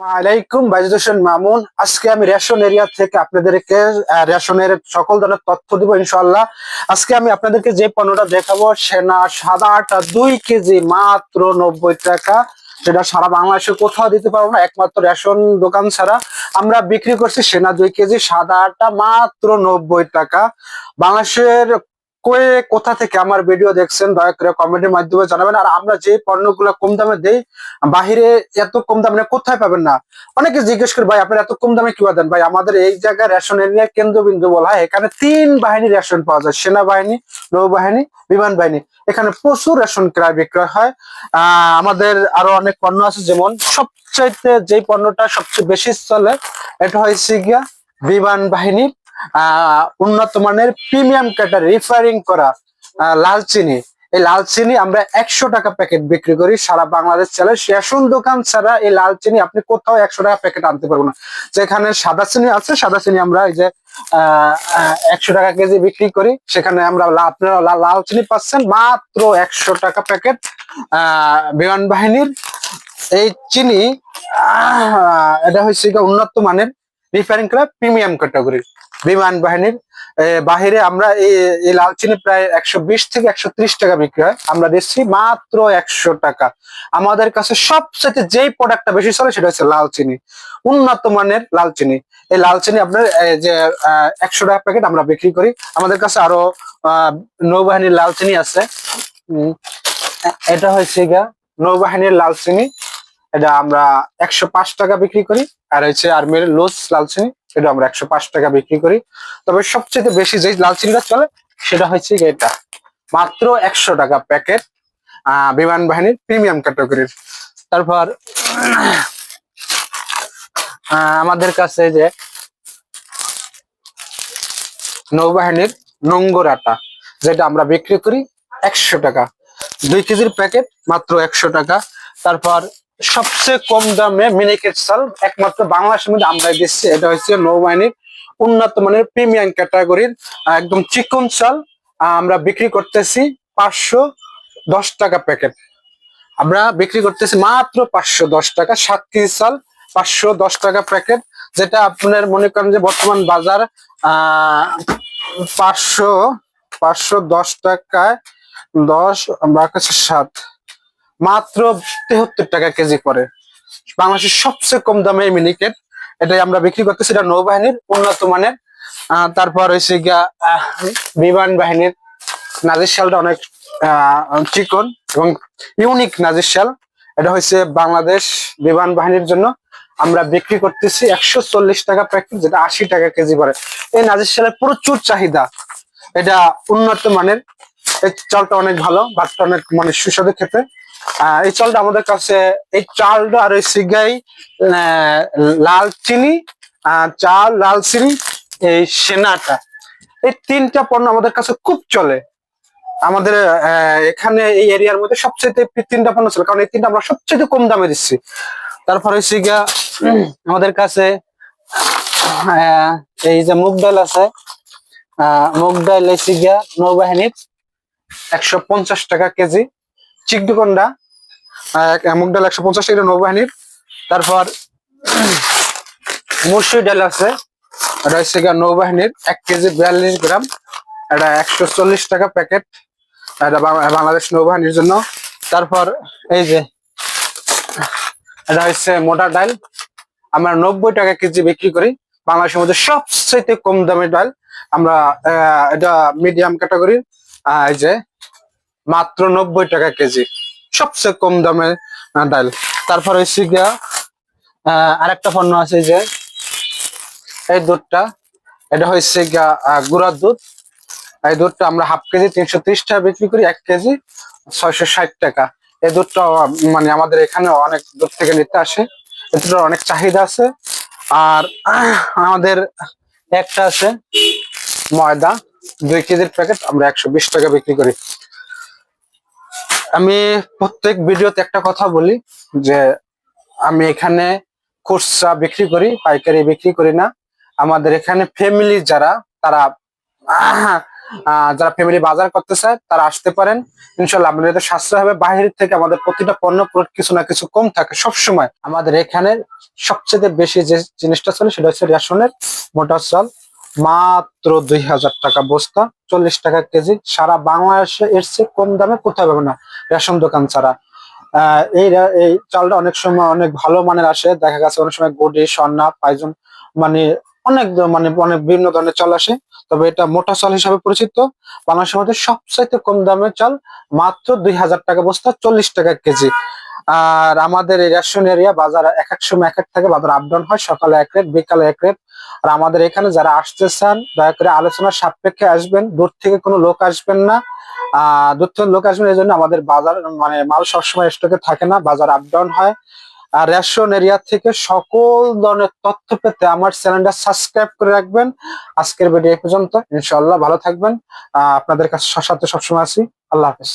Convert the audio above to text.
আলাইকুম বাইজুদ হোসেন মামুন। আজকে আমি রেশন এরিয়া থেকে আপনাদেরকে রেশনের সকল ধরনের তথ্য দিব ইনশাল্লাহ আজকে আমি আপনাদেরকে যে পণ্যটা দেখাবো, সেনা সাদা আটা দুই কেজি মাত্র নব্বই টাকা। সেটা সারা বাংলাদেশে কোথাও দিতে পারব না, একমাত্র রেশন দোকান ছাড়া। আমরা বিক্রি করছি সেনা দুই কেজি সাদা আটা মাত্র নব্বই টাকা। বাংলাদেশের কয়ে কোথা থেকে আমার ভিডিও দেখছেন, দয়া করে কমেন্টের মাধ্যমে জানাবেন। আর আমরা যে পণ্যগুলো কম দামে দেই, বাহিরে এত কম দামে কোথায় পাবেন না? অনেকে জিজ্ঞেস করে, ভাই, আপনারা এত কম দামে কীভাবে দেন? ভাই, আমাদের এই জায়গায় রেশন এরিয়া কেন্দ্রবিন্দু বলা হয়, এখানে তিন বাহিনী রেশন পাওয়া যায়। সেনাবাহিনী, নৌবাহিনী, বিমান বাহিনী। এখানে প্রচুর রেশন ক্রয় বিক্রয় হয়। আমাদের আরও অনেক পণ্য আছে, যেমন সবচাইতে যে পণ্যটা সবচেয়ে বেশি চলে, এটা হয়েছে গিয়া বিমান বাহিনীর আহ উন্নত মানের প্রিমিয়াম ক্যাটার রিফারিং করা লাল চিনি। এই লাল চিনি আমরা একশো টাকা প্যাকেট বিক্রি করি, সারা বাংলাদেশ চলে। রেশন দোকান ছাড়া এই লাল চিনি আপনি কোথাও একশো টাকা প্যাকেট আনতে পারব না। যেখানে সাদা চিনি আছে, সাদা চিনি আমরা এই যে একশো টাকা কেজি বিক্রি করি। সেখানে আমরা আপনারা লাল চিনি পাচ্ছেন মাত্র একশো টাকা প্যাকেট বিমান বাহিনীর এই চিনি এটা হচ্ছে উন্নত মানের রিফারিং করা প্রিমিয়াম ক্যাটাগরি বিমান বাহিনীর বাহিরে আমরা এই লাল চিনি প্রায় একশো বিশ থেকে একশো ত্রিশ টাকা বিক্রি হয়। আমরা দিচ্ছি মাত্র একশো টাকা। আমাদের কাছে সবচেয়ে যেই প্রোডাক্টটা বেশি চলে সেটা হচ্ছে লাল চিনি। উন্নত মানের লাল চিনি। এই লাল চিনি আপনার যে একশো টাকা প্যাকেট আমরা বিক্রি করি। আমাদের কাছে আরও নৌবাহিনীর লাল চিনি আছে। এটা হচ্ছে গা নৌবাহিনীর লাল চিনি। এটা আমরা একশো পাঁচ টাকা বিক্রি করি। আর হচ্ছে আর্মির লোস লাল চিনি। এটা আমরা একশো পাঁচ টাকা বিক্রি করি। তবে সবচেয়ে বেশি যে লাল চিনিটা চলে, সেটা হচ্ছে এটা। মাত্র একশো টাকা প্যাকেট বিমান বাহিনীর প্রিমিয়াম ক্যাটাগরির। তারপর আমাদের কাছে যে নৌবাহিনীর নোংর আটা যেটা আমরা বিক্রি করি একশো টাকা। দুই কেজির প্যাকেট, মাত্র একশো টাকা। তারপর সবচেয়ে কম দামে মিনিকেট চাল একমাত্র বাংলাদেশের মধ্যে আমরা দিচ্ছি। এটা হচ্ছে নৌবাহিনীর উন্নত মানের প্রিমিয়াম ক্যাটাগরির একদম চিকন চাল। আমরা বিক্রি করতেছি পাঁচশো দশ টাকা প্যাকেট আমরা বিক্রি করতেছি মাত্র পাঁচশো দশ টাকা, সাত কেজি চাল, পাঁচশো দশ টাকা প্যাকেট যেটা আপনার মনে করেন যে বর্তমান বাজার, আহ, পাঁচশো পাঁচশো দশ টাকায় দশ কাছে সাত। মাত্র তেহত্তর টাকা কেজি পরে বাংলাদেশের সবচেয়ে কম দামে এই মিনিকেট এটাই আমরা বিক্রি করতেছি, এটা নৌবাহিনীর উন্নত মানের। তারপর হয়েছে গিয়া বিমান বাহিনীর নাজির শালটা অনেক চিকন এবং ইউনিক নাজির শাল এটা হচ্ছে বাংলাদেশ বিমান বাহিনীর জন্য আমরা বিক্রি করতেছি একশো চল্লিশ টাকা প্যাকেট যেটা আশি টাকা কেজি পরে এই নাজির শালের প্রচুর চাহিদা। এটা উন্নত মানের, এই চালটা অনেক ভালো ভাতটা অনেক মানে সুস্বাদু খেতে। এই চালটা আমাদের কাছে এই চালটা আর আহ, লাল চিনি চাল লাল চিনি এই সেনাটা। এই তিনটা পণ্য আমাদের কাছে খুব চলে। আমাদের এখানে এই এরিয়ার মধ্যে সবচেয়ে তিনটা পণ্য চলে। কারণ এই তিনটা আমরা সবচেয়ে কম দামে দিচ্ছি। তারপরে হচ্ছে আমাদের কাছে এই যে মুগ ডাল আছে আহ, মুগ ডাল হচ্ছে গিয়া নৌবাহিনীর একশো পঞ্চাশ টাকা কেজি। চিকডুকন্ডা মুগ ডাল একশো পঞ্চাশ টাকা নৌবাহিনীর। তারপর মুসুর ডাল আছে, এটা নৌবাহিনীর এক কেজি বিয়াল্লিশ গ্রাম। এটা একশো চল্লিশ টাকা প্যাকেট, এটা বাংলাদেশ নৌবাহিনীর জন্য। তারপর এই যে, এটা হচ্ছে মোটা ডাল। আমরা নব্বই টাকা কেজি বিক্রি করি। বাংলাদেশের মধ্যে সবচেয়ে কম দামের ডাল। আমরা এটা মিডিয়াম ক্যাটাগরির এই যে মাত্র নব্বই টাকা কেজি সবচেয়ে কম আহ, ডাল। তারপর হচ্ছে গিয়া আরেকটা পণ্য আছে যে এই দুধটা এটা হচ্ছে গিয়া গুঁড়ার দুধ। এই দুধটা আমরা হাফ কেজি তিনশো ত্রিশ টাকা বিক্রি করি এক কেজি ছয়শো ষাট টাকা। এই দুধটা মানে আমাদের এখানে অনেক দূর থেকে নিতে আসে। এই দুধটার অনেক চাহিদা আছে। আর আমাদের একটা আছে ময়দা দুই কেজির প্যাকেট আমরা একশো বিশ টাকা বিক্রি করি। আমি প্রত্যেক ভিডিওতে একটা কথা বলি যে আমি এখানে খুচরা বিক্রি করি, পাইকারি বিক্রি করি না। আমাদের এখানে ফ্যামিলি যারা, তারা যারা ফ্যামিলি বাজার করতে চায় তারা আসতে পারেন। ইনশাল্লাহ আপনাদের সাশ্রয় হবে। বাইরের থেকে আমাদের প্রতিটা পণ্য কিছু না কিছু কম থাকে সব সময় আমাদের এখানে সবচেয়ে বেশি যে জিনিসটা চলে, সেটা হচ্ছে রেশনের মোটর চাল মাত্র দুই হাজার টাকা বস্তা, চল্লিশ টাকা কেজি। সারা বাংলাদেশে চেয়ে কম দামে কোথাও পাবে না? রেশন দোকান ছাড়া। এই এই চালটা অনেক সময় অনেক ভালো মানের আসে। দেখা গেছে অনেক সময় গুডি সন্না পাইজন মানে অনেক মানে অনেক বিভিন্ন ধরনের চাল আসে। তবে এটা মোটা চাল হিসাবে পরিচিত। বাংলাদেশের মধ্যে সবচাইতে কম দামের চাল মাত্র দুই হাজার টাকা বস্তা, চল্লিশ টাকা কেজি। আর আমাদের এই রেশন এরিয়া বাজার এক এক সময় এক এক থাকে বাজার আপ ডাউন হয়, সকালে এক রেট বিকালে এক রেট আর আমাদের এখানে যারা আসতে চান দয়া করে আলোচনার সাপেক্ষে আসবেন, দূর থেকে কোনো লোক আসবেন না। আহ দূর থেকে লোক আসবেন এই জন্য আমাদের বাজার মানে মাল সবসময় স্টকে থাকে না, বাজার আপ ডাউন হয়। আর রেশন এরিয়া থেকে সকল ধরনের তথ্য পেতে আমার চ্যানেলটা সাবস্ক্রাইব করে রাখবেন। আজকের ভিডিও পর্যন্ত। ইনশাআল্লাহ ভালো থাকবেন। আপনাদের কাছে সাথে সবসময় আছি। আল্লাহ হাফেজ।